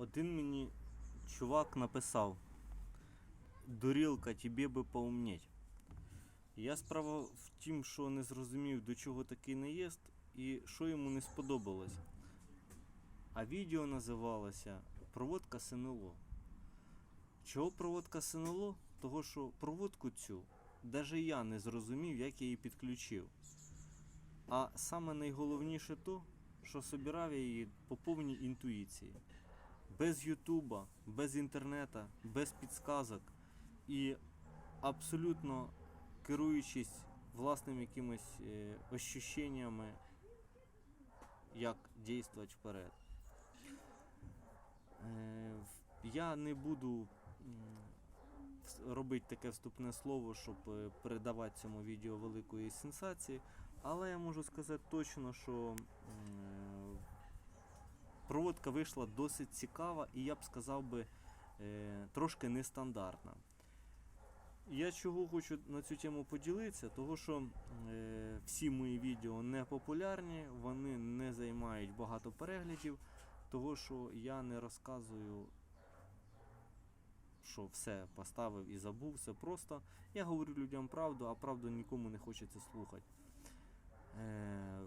Один мені чувак написав Дурілка, тобі би поумніть. Я справа в тім, що не зрозумів, до чого такий наїзд і що йому не сподобалось. А відео називалося Проводка СНЛО. Чого проводка СНЛО? Того, що проводку цю навіть я не зрозумів, як я її підключив. А саме найголовніше то, що собирав я її по повній інтуїції. Без Ютуба, без інтернета, без підсказок і абсолютно керуючись власними якимись е, ощущеннями, як діяти вперед. Е, я не буду робити таке вступне слово, щоб е, передавати цьому відео великої сенсації, але я можу сказати точно, що проводка вийшла досить цікава і я б сказав би е, трошки нестандартна. Я чого хочу на цю тему поділитися, того що е, всі мої відео не популярні, вони не займають багато переглядів, того що я не розказую, що все поставив і забув, все просто. Я говорю людям правду, а правду нікому не хочеться слухати. Е,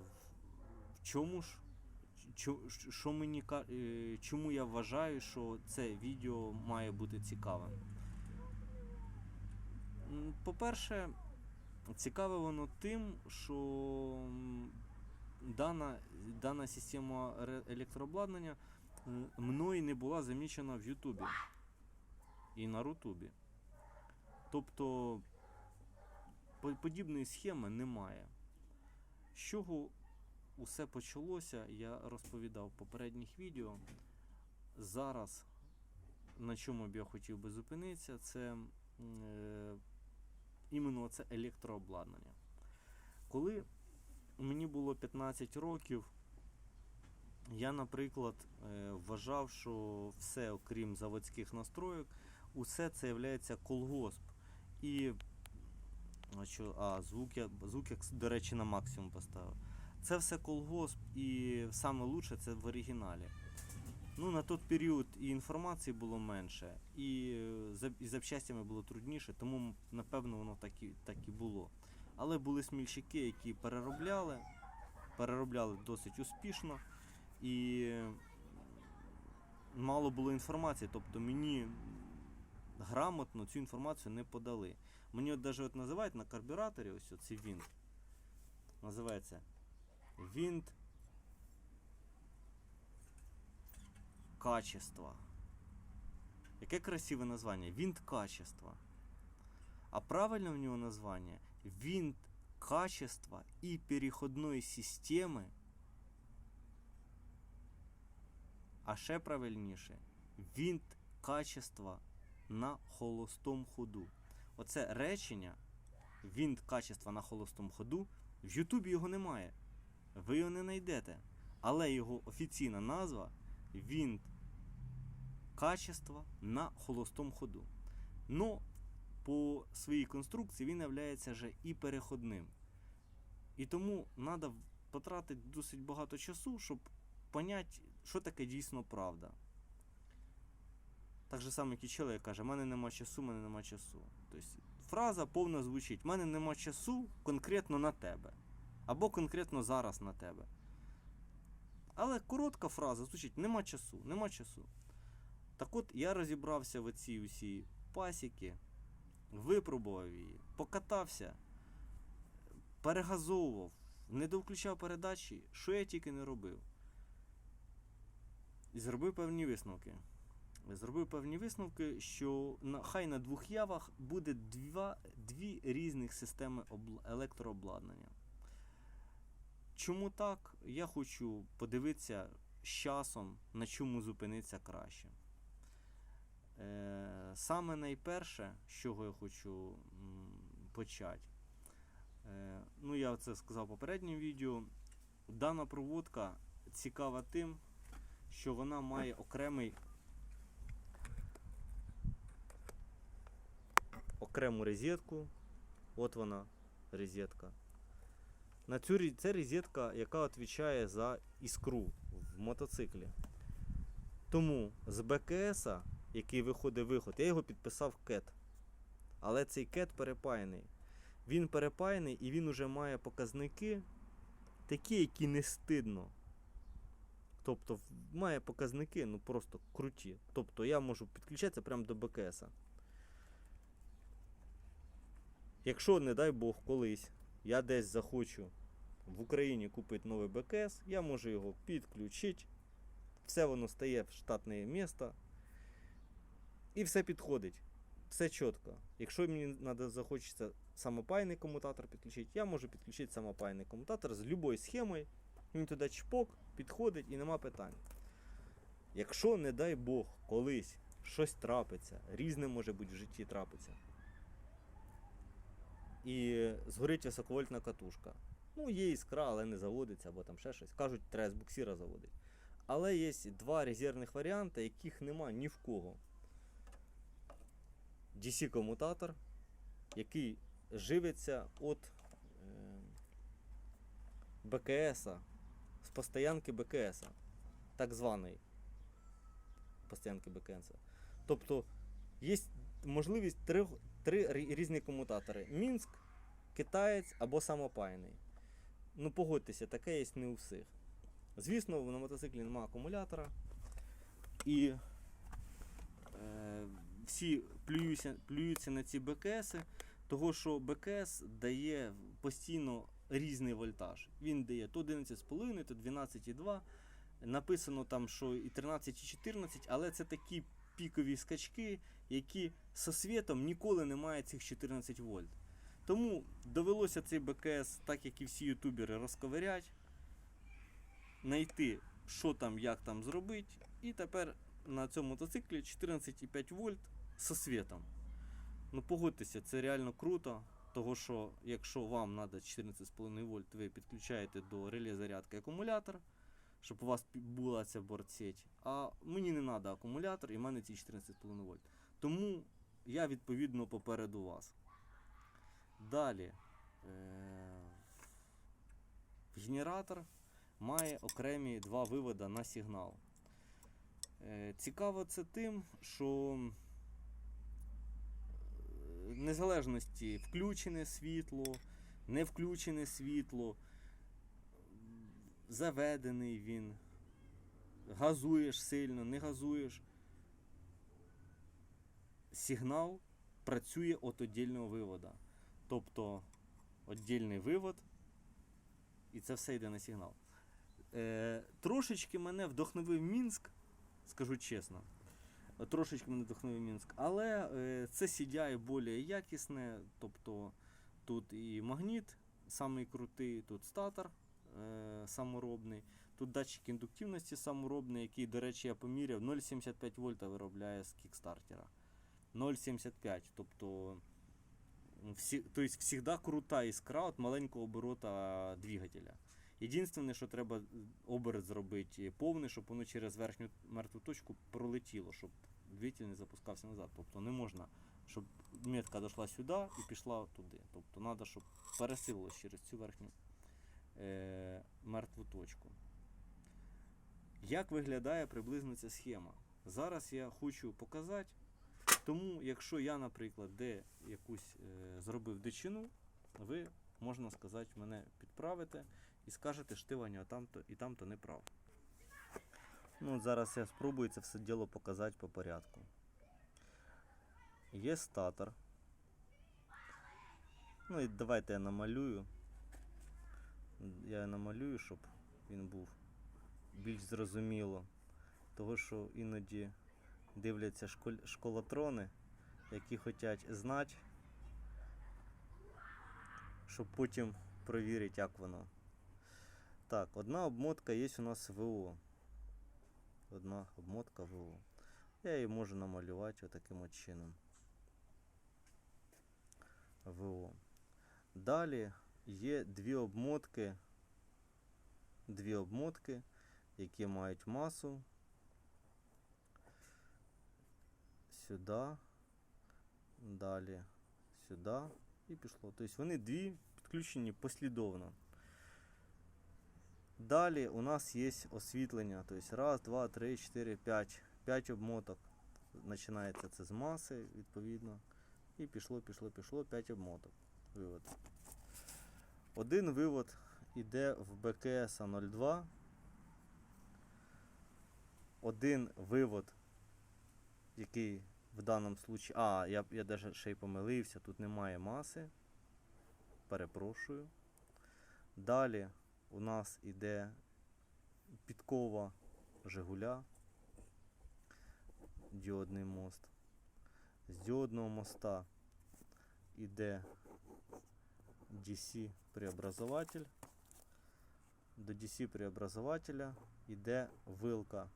в чому ж що мені е, чому я вважаю, що це відео має бути цікавим? По-перше, цікаве воно тим, що дана, дана система електрообладнання мною не була замічена в Ютубі і на Рутубі. Тобто подібної схеми немає. З чого усе почалося, я розповідав в попередніх відео. Зараз, на чому б я хотів би зупинитися, це е, іменно це електрообладнання. Коли мені було 15 років, я, наприклад, е, вважав, що все, окрім заводських настроїк, усе це є колгосп. І а, що, а звук, я, звук я, до речі, на максимум поставив. Це все колгосп, і саме лучше це в оригіналі. Ну, на той період і інформації було менше, і, е, і запчастями було трудніше, тому напевно воно так і, так і було. Але були смільщики, які переробляли, переробляли досить успішно, і мало було інформації, тобто мені грамотно цю інформацію не подали. Мені от навіть от називають на карбюраторі ось цей винт. Називається винт качества. Яке красиве названня? Винт качества. А правильне в нього названня винт качества і переходної системи. А ще правильніше винт качества на холостому ходу. Оце речення винт качества на холостому ходу. В Ютубі його немає. Ви його не знайдете. Але його офіційна назва винт качества на холостому ходу. Но по своїй конструкції він являється вже і переходним. І тому треба потратити досить багато часу, щоб поняти, що таке дійсно правда. Так же само, як і чоловік каже, в мене нема часу, в мене нема часу. Тобто фраза повна звучить: в мене нема часу конкретно на тебе. Або конкретно зараз на тебе. Але коротка фраза звучить нема часу, нема часу. Так от я розібрався в цій усій пасіки, випробував її, покатався, перегазовував, не довключав передачі, що я тільки не робив. І зробив певні висновки. Зробив певні висновки, що на, хай на двох явах буде два, дві різних системи обла- електрообладнання. Чому так? Я хочу подивитися з часом, на чому зупинитися краще. Е, саме найперше, з чого я хочу почати. Е, ну, я це сказав в попередньому відео. Дана проводка цікава тим, що вона має окремий окрему розетку. От вона, розетка. На цю це розетка, яка відповідає за іскру в мотоциклі. Тому з БКС, який виходить виход, я його підписав кет. Але цей кет перепаяний. Він перепаяний і він уже має показники такі, які не стидно. Тобто має показники ну просто круті. Тобто я можу підключатися прямо до БКС. Якщо, не дай Бог, колись я десь захочу в Україні купити новий БКС, я можу його підключити. Все воно стає в штатне місце. І все підходить. Все чітко. Якщо мені надо, захочеться самопайний комутатор підключити, я можу підключити самопайний комутатор з будь-якою схемою. Він туди чпок, підходить і нема питань. Якщо, не дай Бог, колись щось трапиться, різне може бути в житті трапиться. І згорить високовольтна катушка. Ну, є іскра, але не заводиться, або там ще щось. Кажуть, треба з буксира заводити. Але є два резервних варіанти, яких нема ні в кого. DC-комутатор, який живиться від е, БКС, з постоянки БКС, так званої постоянки БКС. Тобто є можливість три, три різні комутатори: Мінськ, китаєць або самопайний. Ну, погодьтеся, таке є не у всіх. Звісно, на мотоциклі немає акумулятора. І е, всі плюються, плюються на ці БКС, того що БКС дає постійно різний вольтаж. Він дає то 11,5, то 12,2. Написано там, що і 13, і 14, але це такі пікові скачки, які со світом ніколи немає цих 14 вольт. Тому довелося цей БКС, так як і всі ютубери, розковиряти, знайти, що там, як там зробити. І тепер на цьому мотоциклі 14,5 вольт со світом. Ну погодьтеся, це реально круто. Того, що якщо вам треба 14,5 вольт, ви підключаєте до реле зарядки акумулятор, щоб у вас була ця бортсеть. А мені не треба акумулятор, і в мене ці 14,5 вольт. Тому я відповідно попереду вас. Далі. Е- генератор має окремі два виводи на сигнал. Е, Цікаво це тим, що е, незалежності включене світло, не включене світло, заведений він, газуєш сильно, не газуєш. Сигнал працює від віддільного вивода. Тобто віддільний вивод, і це все йде на сигнал. Е, трошечки мене вдохновив Мінськ, скажу чесно. Трошечки мене вдохновив Мінськ, але е, це CDI більш якісне, тобто тут і магніт самий крутий, тут статор е, саморобний, тут датчик індуктивності саморобний, який, до речі, я поміряв, 0,75 вольта виробляє з кікстартера. 0,75, тобто всі, то есть всегда крута іскра від маленького оборота двигателя. Єдине, що треба оберт зробити повний, щоб воно через верхню мертву точку пролетіло, щоб двигатель не запускався назад. Тобто не можна, щоб метка дійшла сюди і пішла туди. Тобто треба, щоб пересилилось через цю верхню е, мертву точку. Як виглядає приблизно ця схема? Зараз я хочу показати. Тому, якщо я, наприклад, де якусь е, зробив дичину, ви, можна сказати, мене підправите і скажете, що ти Ваня, там-то і там-то не прав. Ну, зараз я спробую це все діло показати по порядку. Є статор. Ну і давайте я намалюю. Я намалюю, щоб він був більш зрозуміло. Того, що іноді дивляться школь- школотрони, які хочуть знати, щоб потім провірити, як воно. Так, одна обмотка є у нас ВО. Одна обмотка ВО. Я її можу намалювати отаким от чином. ВО. Далі є дві обмотки. Дві обмотки, які мають масу сюди, далі сюди і пішло. Тобто вони дві підключені послідовно. Далі у нас є освітлення. Тобто раз, два, три, чотири, п'ять. П'ять обмоток. Починається це з маси, відповідно. І пішло, пішло, пішло, 5 обмоток. Вивод. Один вивод йде в БКС 02. Один вивод, який в даному случаї. А, я, я даже ще й помилився, тут немає маси. Перепрошую. Далі у нас іде підкова Жигуля. Діодний мост. З діодного моста іде DC преобразователь. До DC преобразователя йде вилка.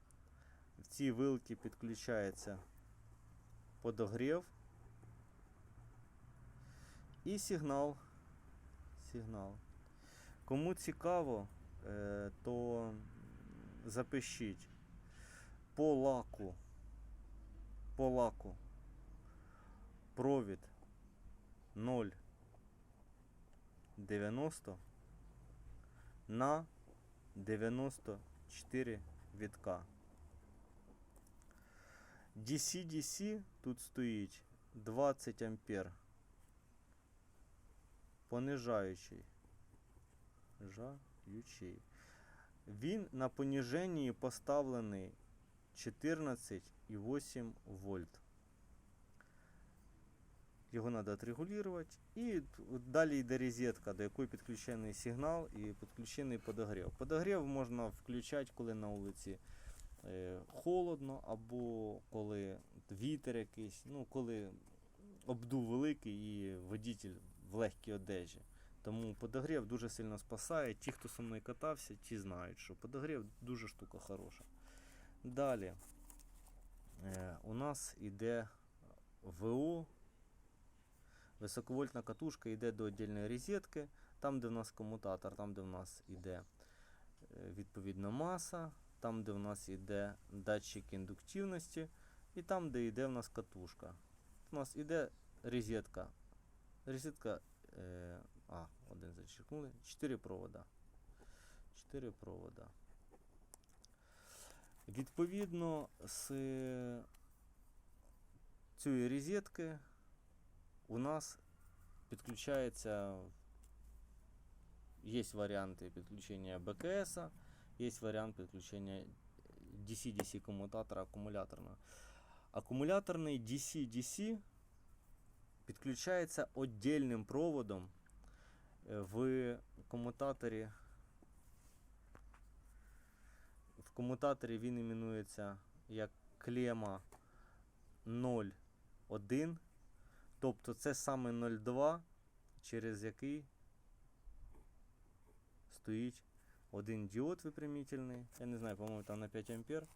В цій вилці підключається подогрів і сигнал. Сигнал. Кому цікаво, е, то запишіть по лаку. По лаку провід 0,90 на 94 вітка. DC-DC тут стоїть 20 ампер. Понижаючий. Жаючий. Він на поніженні поставлений 14,8 вольт. Його треба отрегулювати. І далі йде розетка, до якої підключений сигнал і підключений подогрів. Подогрів можна включати, коли на вулиці холодно, або коли вітер якийсь, ну коли обдув великий і водитель в легкій одежі. Тому подогрів дуже сильно спасає. Ті, хто зі мною катався, ті знають, що подогрів дуже штука хороша. Далі е, у нас іде ВО. Високовольтна катушка йде до віддільної розетки, там, де в нас комутатор, там, де в нас йде е, відповідно маса, там, де в нас йде датчик індуктивності, і там, де йде в нас катушка. У нас йде розетка. Розетка. Е, а, один зачеркнули. Чотири провода. Чотири провода. Відповідно, з цієї розетки у нас підключається. Є варіанти підключення БКС, є варіант підключення DC-DC комутатора акумуляторного. Акумуляторний DC-DC підключається віддільним проводом е, в комутаторі. В комутаторі він іменується як клема 0,1. Тобто це саме 0,2, через який стоїть один діод випрямительний. Я не знаю, по-моєму, там на 5 ампер.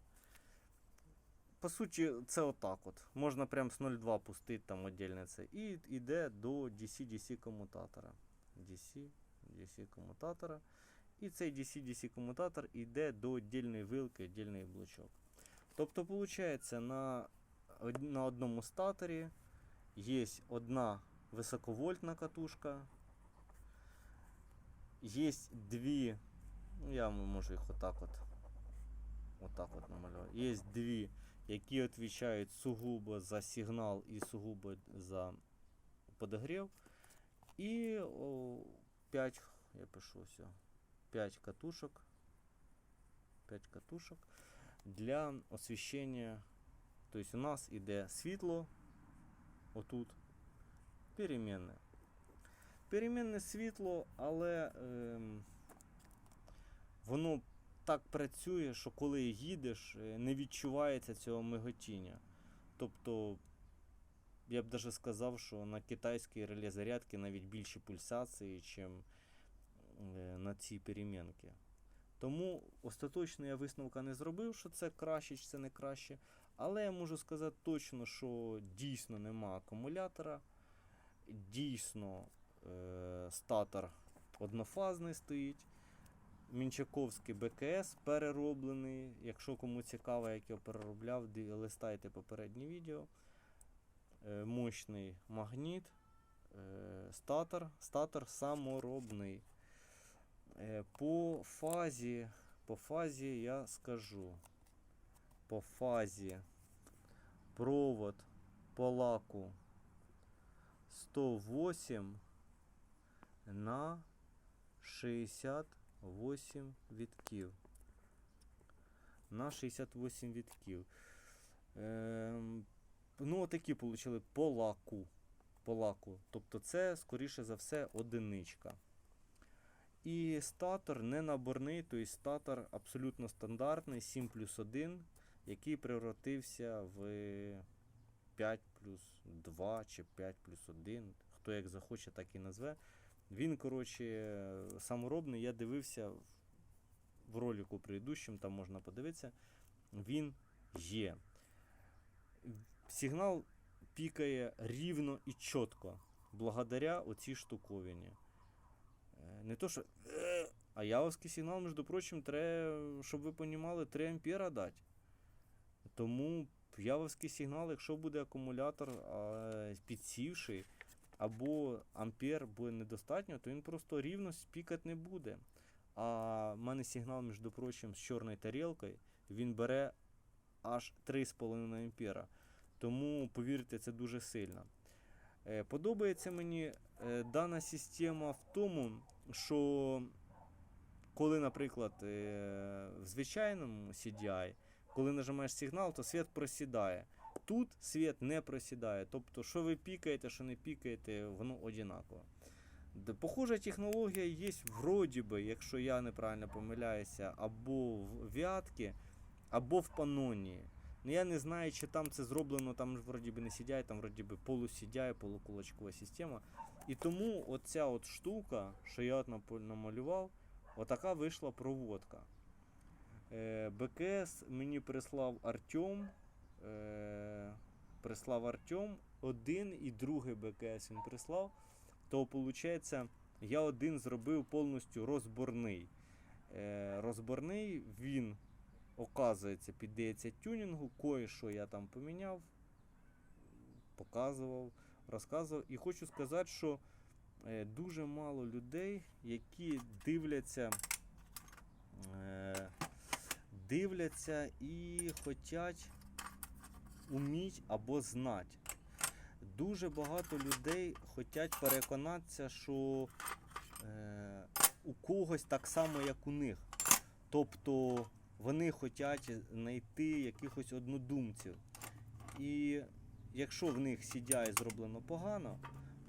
По суті, це отак от. Можна прям з 0,2 пустити там віддільне це. І йде до DC-DC комутатора. DC, DC комутатора. І цей DC-DC комутатор йде до віддільної вилки, віддільний блочок. Тобто, виходить, на, од- на одному статорі є одна високовольтна катушка. Є дві, ну я можу їх отак от, отак от намалювати. Є дві, які відповідають сугубо за сигнал і сугубо за подогрів. І о, 5, я пишу все, 5 катушок. 5 катушок для освіщення. Тобто у нас іде світло, отут, перемінне. Перемінне світло, але ем, воно так працює, що коли їдеш, е, не відчувається цього миготіння. Тобто, я б навіть сказав, що на китайській реле зарядки навіть більші пульсації, ніж на цій перемінці. Тому остаточно я висновка не зробив, що це краще чи це не краще. Але я можу сказати точно, що дійсно нема акумулятора. Дійсно е, статор однофазний стоїть. Мінчаковський БКС перероблений. Якщо кому цікаво, як його переробляв, листайте попереднє відео. Е, мощний магніт. Е, статор. Статор саморобний. Е, По фазі, по фазі я скажу. По фазі провод по лаку 108 на 68 вітків. На 68 вітків. Ем, ну, отакі отримали. По лаку. Тобто це, скоріше за все, одиничка. І статор не наборний, тобто статор абсолютно стандартний, 7 плюс 1, який превратився в 5 плюс 2 чи 5 плюс 1. Хто як захоче, так і назве. Він, коротше, саморобний. Я дивився в- ролику предыдущому, там можна подивитися. Він є. Сигнал пікає рівно і чітко, благодаря оцій штуковині. Е, Не то, що. «Е», А явовський сигнал, між прочим, треба, щоб ви розуміли, 3 ампера дати. Тому явовський сигнал, якщо буде акумулятор підсівший, або ампер буде недостатньо, то він просто рівно спікати не буде. А в мене сигнал, між прочим, з чорною тарілкою, він бере аж 3,5 ампера. Тому, повірте, це дуже сильно. Е, Подобається мені е, дана система в тому, що коли, наприклад, е, в звичайному CDI, коли нажимаєш сигнал, то світ просідає. Тут світ не просідає. Тобто, що ви пікаєте, що не пікаєте, воно однаково. Похожа технологія є вроді би, якщо я неправильно помиляюся, або в Вятки, або в Панонії. Ну я не знаю, чи там це зроблено, там вроді би не сідяє, там вроді би полусідяє, полукулачкова система. І тому оця от штука, що я от намалював, отака вийшла проводка. Е, БКС мені прислав Артем. Е, прислав Артем. Один і другий БКС він прислав. То виходить, я один зробив повністю розборний. Е, розборний він, оказується, піддається тюнінгу. Кое-що я там поміняв, показував, розказував. І хочу сказати, що е, дуже мало людей, які дивляться, е, дивляться і хочуть уміть або знати. Дуже багато людей хочуть переконатися, що е, у когось так само, як у них. Тобто вони хочуть знайти якихось однодумців. І якщо в них CDI зроблено погано,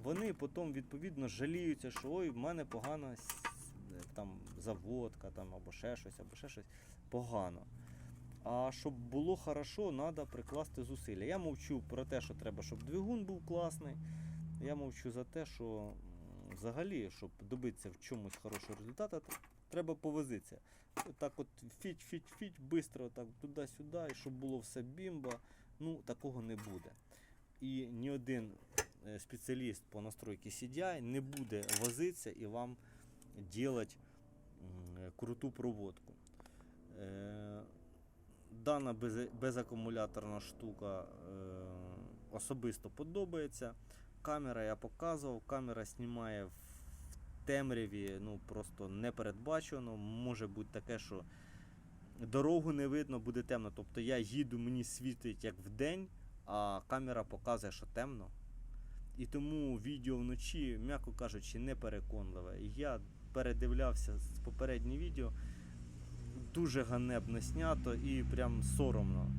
вони потім відповідно жаліються, що ой, в мене погана там заводка, там, або ще щось, або ще щось погано. А щоб було хорошо, треба прикласти зусилля. Я мовчу про те, що треба, щоб двигун був класний. Я мовчу за те, що взагалі, щоб добитися в чомусь хорошого результату, треба повозитися. Так от фіть, фіть, фіть, швидко, так туди-сюди, і щоб було все бімба. Ну, такого не буде. І ні один е, спеціаліст по настройці CDI не буде возитися і вам робити круту проводку. Дана без, безакумуляторна штука е, особисто подобається. Камера я показував, камера знімає в темряві, ну просто непередбачено. Може бути таке, що дорогу не видно, буде темно. Тобто я їду, мені світить як вдень, а камера показує, що темно. І тому відео вночі, м'яко кажучи, не переконливе. Я передивлявся з попереднє відео дуже ганебно знято і прям соромно.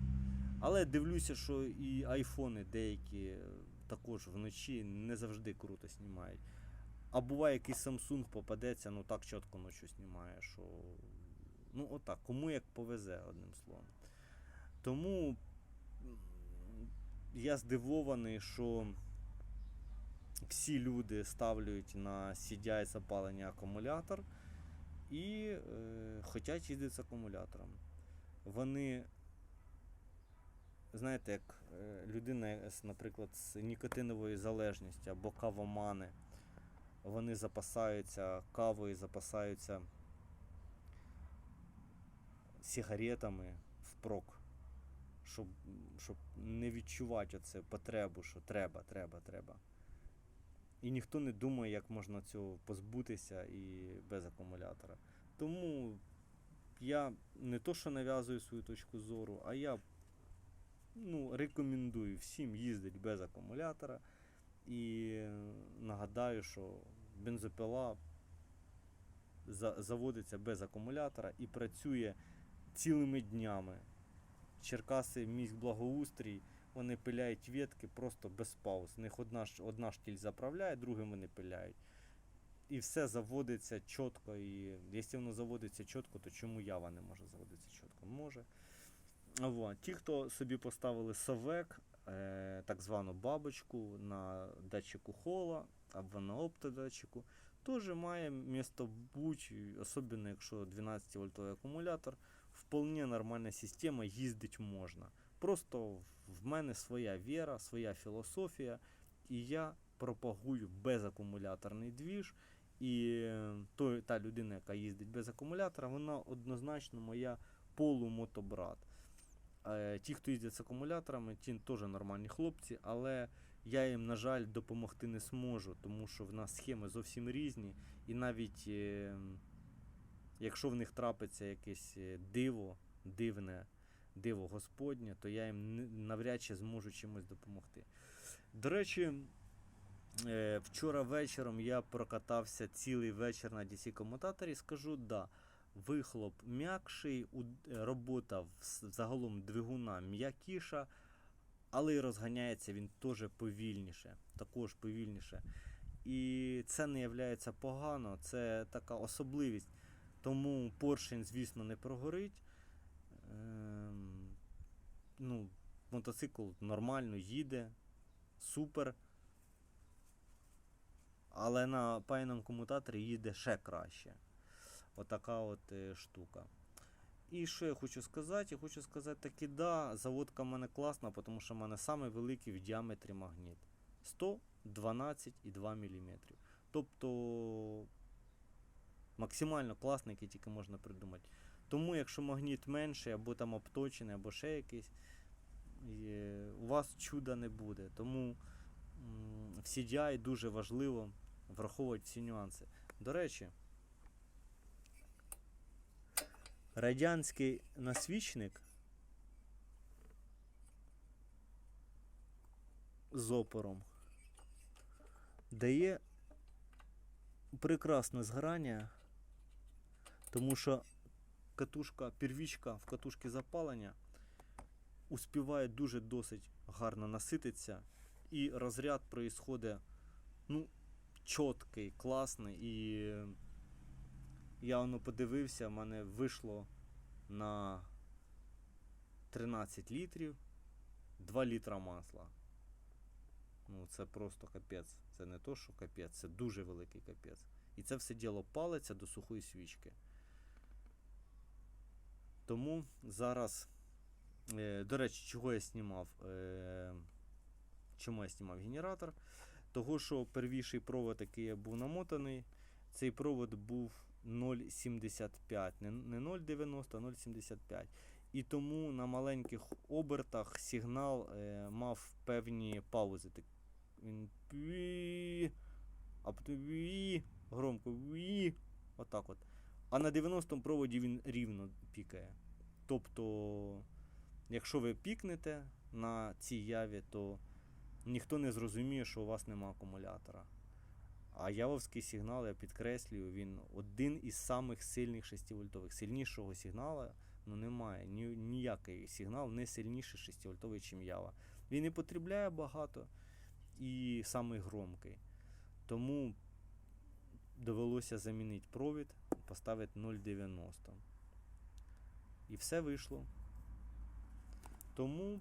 Але дивлюся, що і айфони деякі також вночі не завжди круто знімають. А буває якийсь Samsung попадеться, ну так чітко ночі знімає, що. Ну, отак, кому як повезе, одним словом. Тому я здивований, що всі люди ставлять на CDI запалення акумулятор і е, хочуть їздити з акумулятором. Вони, знаєте, як е, людина, наприклад, з нікотиновою залежністю або кавомани, вони запасаються кавою, запасаються сигаретами впрок, щоб, щоб не відчувати оце потребу, що треба, треба, треба. І ніхто не думає, як можна цього позбутися і без акумулятора. Тому я не то, що нав'язую свою точку зору, а я ну, рекомендую всім їздити без акумулятора. І нагадаю, що бензопила за- заводиться без акумулятора і працює цілими днями. Черкаси міськ благоустрій, вони пиляють ветки просто без пауз. У них одна, одна штіль заправляє, другим вони пиляють. І все заводиться чітко. І якщо воно заводиться чітко, то чому ява не може заводитися чітко? Може. А Ті, хто собі поставили совек, е, так звану бабочку на датчику хола або на оптодатчику, теж має місто бути, особливо якщо 12 вольтовий акумулятор, вполне нормальна система, їздить можна. Просто в мене своя віра, своя філософія, і я пропагую безакумуляторний двіж. І е, той, та людина, яка їздить без акумулятора, вона однозначно моя полумотобрат. Е, Ті, хто їздять з акумуляторами, ті теж нормальні хлопці, але я їм, на жаль, допомогти не зможу, тому що в нас схеми зовсім різні. І навіть е, якщо в них трапиться якесь е, диво, дивне диво Господнє, то я їм навряд чи зможу чимось допомогти. До речі, е, вчора вечором я прокатався цілий вечір на DC комутаторі. Скажу, да, вихлоп м'якший, робота загалом двигуна м'якіша, але і розганяється він теж повільніше, також повільніше. І це не є погано, це така особливість. Тому поршень, звісно, не прогорить. Ну, мотоцикл нормально їде, супер. Але на пайному комутаторі їде ще краще. Отака от е, штука. І що я хочу сказати? Я хочу сказати таки, да, заводка в мене класна, тому що в мене самий великий в діаметрі магніт. 112,2 мм. Тобто максимально класний, який тільки можна придумати. Тому, якщо магніт менший, або там обточений, або ще якийсь, у вас чуда не буде. Тому в CDI дуже важливо враховувати всі нюанси. До речі, радянський насвічник з опором дає прекрасне згорання, тому що катушка, первічка в катушці запалення успіває дуже досить гарно насититися, і розряд проїсходить ну, чіткий, класний. І я воно подивився, в мене вийшло на 13 літрів 2 літра масла. Ну, це просто капець. Це не то, що капець, це дуже великий капець. І це все діло палиться до сухої свічки. Тому зараз, е, до речі, чого я знімав? Е, чому я знімав генератор? Того, що первіший провод, який я був намотаний, цей провод був 0,75, не, не 0,90, а 0,75. І тому на маленьких обертах сигнал е, мав певні паузи. Він пі, а потім громко отак от. А на 90-му проводі він рівно пікає. Тобто, якщо ви пікнете на цій яві, то ніхто не зрозуміє, що у вас нема акумулятора. А явовський сигнал, я підкреслюю, він один із самих сильних 6-вольтових. Сильнішого сигнала ну, немає. Ні, ніякий сигнал не сильніший 6-вольтовий, чим ява. Він і потребляє багато і самий громкий. Тому довелося замінити провід, поставити 0,90. І все вийшло. Тому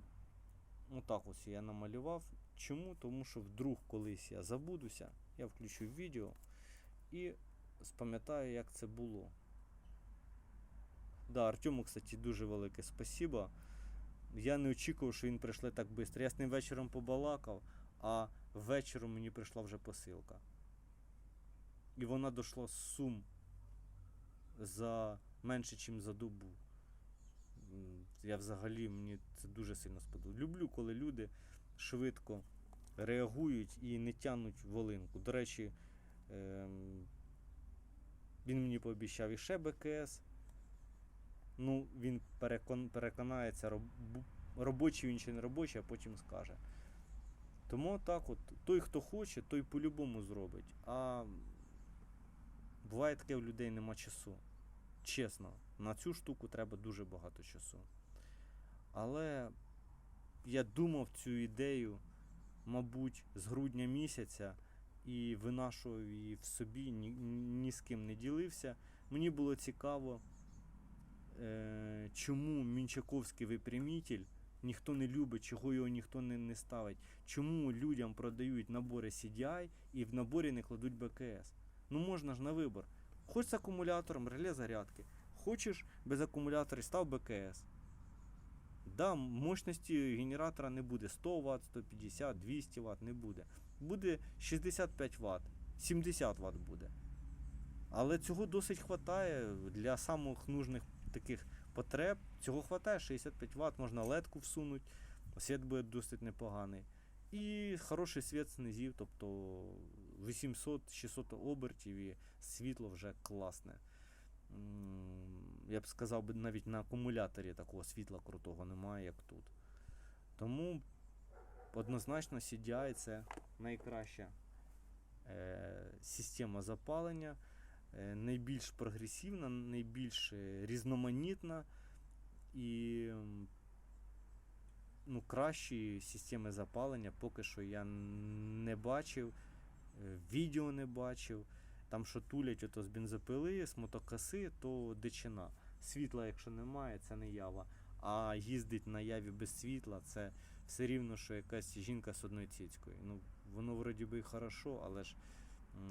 отак ось я намалював. Чому? Тому що вдруг колись я забудуся, я включу відео і спам'ятаю, як це було. Да, Артему, кстати, дуже велике спасибо. Я не очікував, що він прийшли так швидко. Я з ним вечором побалакав, а ввечері мені прийшла вже посилка. І вона дійшла з сум за менше, ніж за добу. Я взагалі мені це дуже сильно сподобалось. Люблю, коли люди швидко реагують і не тянуть волинку. До речі, ем, він мені пообіцяв іще БКС. Ну, він перекон, переконається, роб, робочий він чи не робочий, а потім скаже. Тому так от, той, хто хоче, той по-любому зробить. А буває таке, у людей нема часу. Чесно, на цю штуку треба дуже багато часу. Але я думав цю ідею, мабуть, з грудня місяця і винашував її в собі, ні, ні з ким не ділився. Мені було цікаво, е, чому Мінчаковський випрямитель ніхто не любить, чого його ніхто не, не ставить. Чому людям продають набори CDI і в наборі не кладуть БКС? Ну можна ж на вибор. Хоч з акумулятором, реле зарядки. Хочеш без акумулятора, став БКС. Да, мощності генератора не буде 100 Вт, 150, 200 Вт не буде. Буде 65 Вт, 70 Вт буде. Але цього досить хватає для самих нужних таких потреб. Цього хватає 65 Вт, можна ледку всунути, світ буде досить непоганий. І хороший світ снизів, тобто 800-600 обертів і світло вже класне. Я б сказав, навіть на акумуляторі такого світла крутого немає, як тут. Тому однозначно CDI це найкраща е, система запалення, е, найбільш прогресивна, найбільш е, різноманітна і ну, кращої системи запалення поки що я не бачив, відео не бачив. Там, що тулять ото з бензопили, з мотокоси, то дичина. Світла, якщо немає, це не ява. А їздить на яві без світла, це все рівно, що якась жінка з одною цицькою. Ну, воно вроді би і хорошо, але ж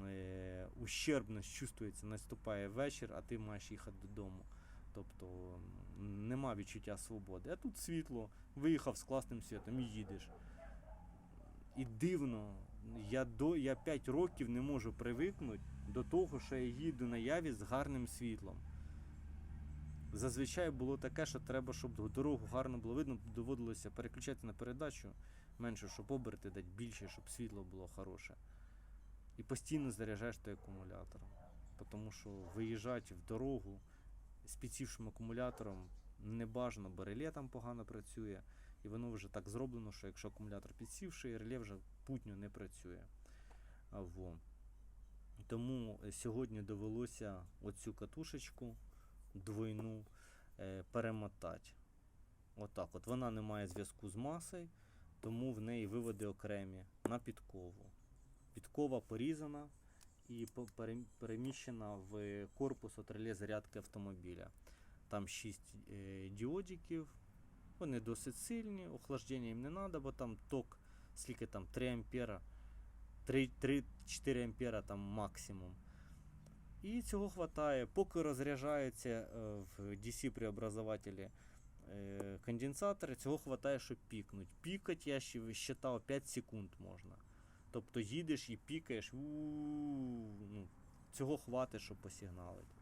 е, ущербність чувствується, наступає вечір, а ти маєш їхати додому. Тобто нема відчуття свободи. А тут світло, виїхав з класним світом і їдеш. І дивно, я, до, я 5 років не можу привикнути до того, що я їду на яві з гарним світлом. Зазвичай було таке, що треба, щоб дорогу гарно було видно, доводилося переключати на передачу менше, щоб оберти дати більше, щоб світло було хороше. І постійно заряджаєш той акумулятор. Тому що виїжджати в дорогу з підсівшим акумулятором не бажано, бо реле там погано працює. І воно вже так зроблено, що якщо акумулятор підсівший, реле вже путньо не працює. Во. Тому е, сьогодні довелося оцю катушечку двойну е, перемотати. Отак. От вона не має зв'язку з масою, тому в неї виводи окремі на підкову. Підкова порізана і переміщена в корпус от реле зарядки автомобіля. Там 6 е, діодиків, вони досить сильні, охлаждення їм не треба, бо там ток, скільки там 3 ампера, 3-4 ампера там максимум. І цього вистачає, поки розряджаються е, в DC преобразователі е, конденсатори, цього вистачає, щоб пікнуть. Пікать я ще висчитав 5 секунд можна. Тобто їдеш і пікаєш, ну, цього хватить, щоб посигналити.